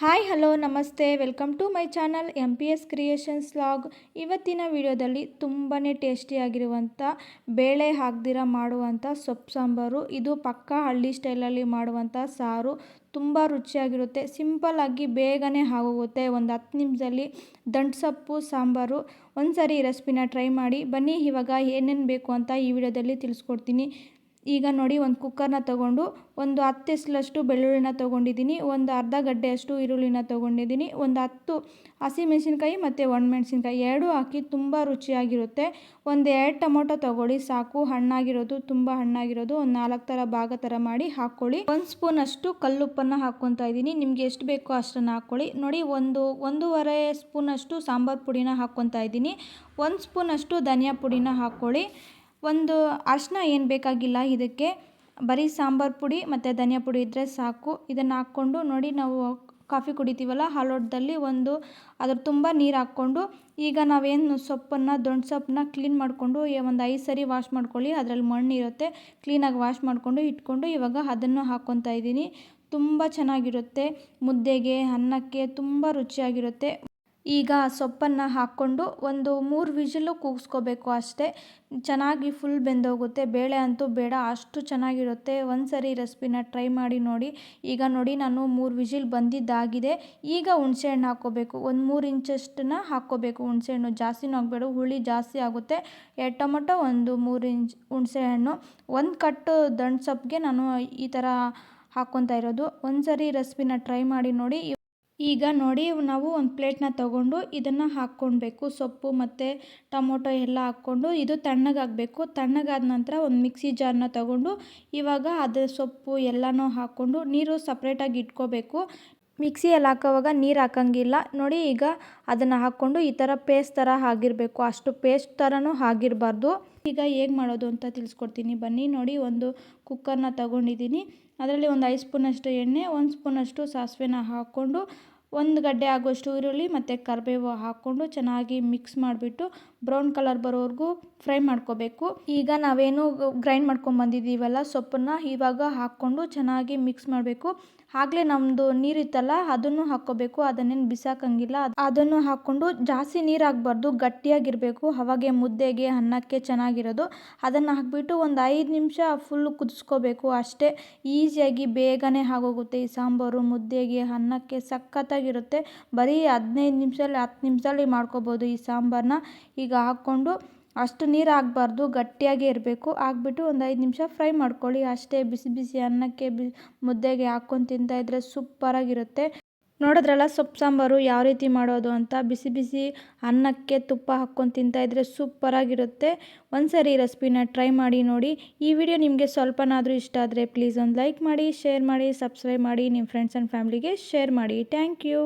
Hi, hello, ನಮಸ್ತೆ. Welcome to my channel M P S creations log. ಇವತ್ತಿನ ವಿಡಿಯೋದಲ್ಲಿ ತುಂಬಾ ಟೇಸ್ಟಿಯಾಗಿರುವಂಥ ಬೇಳೆ ಹಾಕ್ದಿರ ಮಾಡುವಂಥ ಸೊಪ್ಪು ಸಾಂಬಾರು, ಇದು ಪಕ್ಕ ಹಳ್ಳಿ ಸ್ಟೈಲಲ್ಲಿ ಮಾಡುವಂಥ ಸಾರು. ತುಂಬ ರುಚಿಯಾಗಿರುತ್ತೆ. ಸಿಂಪಲ್ಲಾಗಿ ಬೇಗನೆ ಆಗೋಗುತ್ತೆ. ಒಂದು ಹತ್ತು ನಿಮಿಷದಲ್ಲಿ ದಂಟು ಸೊಪ್ಪು ಸಾಂಬಾರು. ಒಂದು ಸರಿ ರೆಸಿಪಿನ ಟ್ರೈ ಮಾಡಿ. ಬನ್ನಿ, ಇವಾಗ ಏನೇನು ಬೇಕು ಅಂತ ಈ ವಿಡಿಯೋದಲ್ಲಿ ತಿಳಿಸ್ಕೊಡ್ತೀನಿ. ಈಗ ನೋಡಿ ಒಂದು ಕುಕ್ಕರ್ನ ತಗೊಂಡು ಒಂದು ಹತ್ತು ಇಸ್ಲಷ್ಟು ಬೆಳ್ಳುಳ್ಳಿನ ತೊಗೊಂಡಿದ್ದೀನಿ, ಒಂದು ಅರ್ಧ ಗಡ್ಡೆಯಷ್ಟು ಈರುಳ್ಳಿನ ತೊಗೊಂಡಿದ್ದೀನಿ, ಒಂದು ಹತ್ತು ಹಸಿಮೆಣಸಿನ್ಕಾಯಿ ಮತ್ತು ಒಣಮೆಣ್ಸಿನ್ಕಾಯಿ ಎರಡೂ ಹಾಕಿ ತುಂಬ ರುಚಿಯಾಗಿರುತ್ತೆ. ಒಂದು ಎರಡು ಟೊಮೊಟೊ ತೊಗೊಳ್ಳಿ, ಸಾಕು, ಹಣ್ಣಾಗಿರೋದು, ತುಂಬ ಹಣ್ಣಾಗಿರೋದು, ಒಂದು ನಾಲ್ಕು ಥರ ಭಾಗ ಥರ ಮಾಡಿ ಹಾಕ್ಕೊಳ್ಳಿ. ಒಂದು ಸ್ಪೂನ್ ಅಷ್ಟು ಕಲ್ಲುಪ್ಪನ್ನು ಹಾಕ್ಕೊತಾ ಇದ್ದೀನಿ, ನಿಮಗೆ ಎಷ್ಟು ಬೇಕೋ ಅಷ್ಟನ್ನು ಹಾಕ್ಕೊಳ್ಳಿ. ನೋಡಿ ಒಂದು, ಒಂದೂವರೆ ಸ್ಪೂನಷ್ಟು ಸಾಂಬಾರು ಪುಡಿನ ಹಾಕ್ಕೊತಾ ಇದ್ದೀನಿ, ಒಂದು ಸ್ಪೂನಷ್ಟು ಧನಿಯಾ ಪುಡಿನ ಹಾಕ್ಕೊಳ್ಳಿ. ಒಂದು ಅರಿಶಿನ ಏನು ಬೇಕಾಗಿಲ್ಲ, ಇದಕ್ಕೆ ಬರೀ ಸಾಂಬಾರು ಪುಡಿ ಮತ್ತು ಧನಿಯಾ ಪುಡಿ ಇದ್ದರೆ ಸಾಕು. ಇದನ್ನು ಹಾಕ್ಕೊಂಡು ನೋಡಿ, ನಾವು ಕಾಫಿ ಕುಡಿತೀವಲ್ಲ, ಹಾಲೋಟದಲ್ಲಿ ಒಂದು ಅದ್ರ ತುಂಬ ನೀರು ಹಾಕ್ಕೊಂಡು, ಈಗ ನಾವೇನು ಸೊಪ್ಪನ್ನು, ದೊಣ್ಣೆ ಸೊಪ್ಪನ್ನ ಕ್ಲೀನ್ ಮಾಡಿಕೊಂಡು ಒಂದು ಐದು ಸರಿ ವಾಶ್ ಮಾಡ್ಕೊಳ್ಳಿ. ಅದರಲ್ಲಿ ಮಣ್ಣು ಇರುತ್ತೆ ಕ್ಲೀನಾಗಿ ವಾಶ್ ಮಾಡಿಕೊಂಡು ಇಟ್ಕೊಂಡು ಇವಾಗ ಅದನ್ನು ಹಾಕ್ಕೊತಾ ಇದ್ದೀನಿ. ತುಂಬ ಚೆನ್ನಾಗಿರುತ್ತೆ, ಮುದ್ದೆಗೆ, ಅನ್ನಕ್ಕೆ ತುಂಬ ರುಚಿಯಾಗಿರುತ್ತೆ. ಈಗ ಸೊಪ್ಪನ್ನು ಹಾಕ್ಕೊಂಡು ಒಂದು ಮೂರು ವಿಜಿಲು ಕೂಗಿಸ್ಕೋಬೇಕು ಅಷ್ಟೇ. ಚೆನ್ನಾಗಿ ಫುಲ್ ಬೆಂದೋಗುತ್ತೆ. ಬೇಳೆ ಅಂತೂ ಬೇಡ, ಅಷ್ಟು ಚೆನ್ನಾಗಿರುತ್ತೆ. ಒಂದು ಸರಿ ರೆಸಿಪಿನ ಟ್ರೈ ಮಾಡಿ ನೋಡಿ. ಈಗ ನೋಡಿ ನಾನು ಮೂರು ವಿಜಿಲ್ ಬಂದಿದ್ದಾಗಿದೆ. ಈಗ ಹುಣಸೆಹಣ್ಣು ಹಾಕ್ಕೋಬೇಕು. ಒಂದು ಮೂರು ಇಂಚಷ್ಟನ್ನ ಹಾಕ್ಕೋಬೇಕು. ಹುಣಸೆಹಣ್ಣು ಜಾಸ್ತಿನೂ ಆಗಬೇಡ, ಹುಳಿ ಜಾಸ್ತಿ ಆಗುತ್ತೆ. ಎರಡು ಟೊಮೊಟೊ ಒಂದು ಮೂರು ಇಂಚ್ ಹುಣಸೆಹಣ್ಣು. ಒಂದು ಕಟ್ಟು ದಂಟು ಸೊಪ್ಪಿಗೆ ನಾನು ಈ ಥರ ಹಾಕ್ಕೊತಾ ಇರೋದು. ಒಂದು ಸರಿ ರೆಸಿಪಿನ ಟ್ರೈ ಮಾಡಿ ನೋಡಿ. ಈಗ ನೋಡಿ, ನಾವು ಒಂದು ಪ್ಲೇಟ್ನ ತೊಗೊಂಡು ಇದನ್ನು ಹಾಕ್ಕೊಳ್ಬೇಕು ಸೊಪ್ಪು ಮತ್ತು ಟೊಮೊಟೊ ಎಲ್ಲ ಹಾಕ್ಕೊಂಡು ಇದು ತಣ್ಣಗಾಗಬೇಕು. ತಣ್ಣಗಾದ ನಂತರ ಒಂದು ಮಿಕ್ಸಿ ಜಾರ್ನ ತೊಗೊಂಡು ಇವಾಗ ಅದು ಸೊಪ್ಪು ಎಲ್ಲನೂ ಹಾಕ್ಕೊಂಡು ನೀರು ಸಪ್ರೇಟಾಗಿ ಇಟ್ಕೋಬೇಕು. ಮಿಕ್ಸಿಯಲ್ಲಿ ಹಾಕೋವಾಗ ನೀರು ಹಾಕಂಗಿಲ್ಲ. ನೋಡಿ, ಈಗ ಅದನ್ನು ಹಾಕ್ಕೊಂಡು ಈ ಥರ ಪೇಸ್ಟ್ ಥರ ಆಗಿರಬೇಕು. ಅಷ್ಟು ಪೇಸ್ಟ್ ಥರನೂ ಆಗಿರಬಾರ್ದು. ಈಗ ಹೇಗೆ ಮಾಡೋದು ಅಂತ ತಿಳಿಸ್ಕೊಡ್ತೀನಿ. ಬನ್ನಿ, ನೋಡಿ, ಒಂದು ಕುಕ್ಕರ್ನ ತಗೊಂಡಿದ್ದೀನಿ ಅದರಲ್ಲಿ ಒಂದು ಐದು ಸ್ಪೂನಷ್ಟು ಎಣ್ಣೆ ಒಂದು ಸ್ಪೂನಷ್ಟು ಸಾಸಿವೆನ ಹಾಕ್ಕೊಂಡು ಒಂದು ಗಡ್ಡೆ ಆಗೋಷ್ಟು ಈರುಳ್ಳಿ ಮತ್ತು ಕರಿಬೇವು ಹಾಕ್ಕೊಂಡು ಚೆನ್ನಾಗಿ ಮಿಕ್ಸ್ ಮಾಡಿಬಿಟ್ಟು ಬ್ರೌನ್ ಕಲರ್ ಬರೋವರೆಗೂ ಫ್ರೈ ಮಾಡ್ಕೋಬೇಕು. ಈಗ ನಾವೇನು ಗ್ರೈಂಡ್ ಮಾಡ್ಕೊಂಡು ಬಂದಿದ್ದೀವಲ್ಲ, ಸೊಪ್ಪನ್ನು ಇವಾಗ ಹಾಕ್ಕೊಂಡು ಚೆನ್ನಾಗಿ ಮಿಕ್ಸ್ ಮಾಡಬೇಕು. ಆಗಲೇ ನಮ್ಮದು ನೀರಿತ್ತಲ್ಲ ಅದನ್ನು ಹಾಕ್ಕೋಬೇಕು. ಅದನ್ನೇನು ಬಿಸಾಕಂಗಿಲ್ಲ. ಅದನ್ನು ಹಾಕ್ಕೊಂಡು ಜಾಸ್ತಿ ನೀರು ಹಾಕ್ಬಾರ್ದು ಗಟ್ಟಿಯಾಗಿರಬೇಕು. ಅವಾಗೆ ಮುದ್ದೆಗೆ, ಅನ್ನಕ್ಕೆ ಚೆನ್ನಾಗಿರೋದು. ಅದನ್ನು ಹಾಕ್ಬಿಟ್ಟು ಒಂದು ಐದು ನಿಮಿಷ ಫುಲ್ಲು ಕುದಿಸ್ಕೋಬೇಕು. ಅಷ್ಟೇ ಈಸಿಯಾಗಿ ಬೇಗನೆ ಆಗೋಗುತ್ತೆ ಈ ಸಾಂಬಾರು. ಮುದ್ದೆಗೆ, ಅನ್ನಕ್ಕೆ ಸಖತ್ತಾಗಿರುತ್ತೆ ಬರೀ ಹದಿನೈದು ನಿಮಿಷದಲ್ಲಿ, ಹತ್ತು ನಿಮಿಷದಲ್ಲಿ ಮಾಡ್ಕೋಬೋದು ಈ ಸಾಂಬಾರನ್ನ ಈಗ ಹಾಕ್ಕೊಂಡು ಅಷ್ಟು ನೀರು ಹಾಕ್ಬಾರ್ದು, ಗಟ್ಟಿಯಾಗೇ ಇರಬೇಕು. ಹಾಕ್ಬಿಟ್ಟು ಒಂದು ಐದು ನಿಮಿಷ ಫ್ರೈ ಮಾಡ್ಕೊಳ್ಳಿ. ಅಷ್ಟೇ ಬಿಸಿ ಬಿಸಿ ಅನ್ನಕ್ಕೆ ಬಿ, ಮುದ್ದೆಗೆ ಹಾಕ್ಕೊಂಡು ತಿಂತಾಯಿದ್ರೆ ಸೂಪರಾಗಿರುತ್ತೆ. ನೋಡಿದ್ರಲ್ಲ ಸೊಪ್ಪು ಸಾಂಬಾರು ಯಾವ ರೀತಿ ಮಾಡೋದು ಅಂತ ಬಿಸಿ ಬಿಸಿ ಅನ್ನಕ್ಕೆ ತುಪ್ಪ ಹಾಕ್ಕೊಂಡು ತಿಂತಾಯಿದ್ರೆ ಸೂಪರಾಗಿರುತ್ತೆ ಒಂದು ಸರಿ ಈ ರೆಸಿಪಿನ ಟ್ರೈ ಮಾಡಿ ನೋಡಿ. ಈ ವಿಡಿಯೋ ನಿಮಗೆ ಸ್ವಲ್ಪನಾದರೂ ಇಷ್ಟ ಆದರೆ ಪ್ಲೀಸ್ ಒಂದು ಲೈಕ್ ಮಾಡಿ ಶೇರ್ ಮಾಡಿ ಸಬ್ಸ್ಕ್ರೈಬ್ ಮಾಡಿ ನಿಮ್ಮ ಫ್ರೆಂಡ್ಸ್ ಆ್ಯಂಡ್ ಫ್ಯಾಮ್ಲಿಗೆ ಶೇರ್ ಮಾಡಿ. Thank you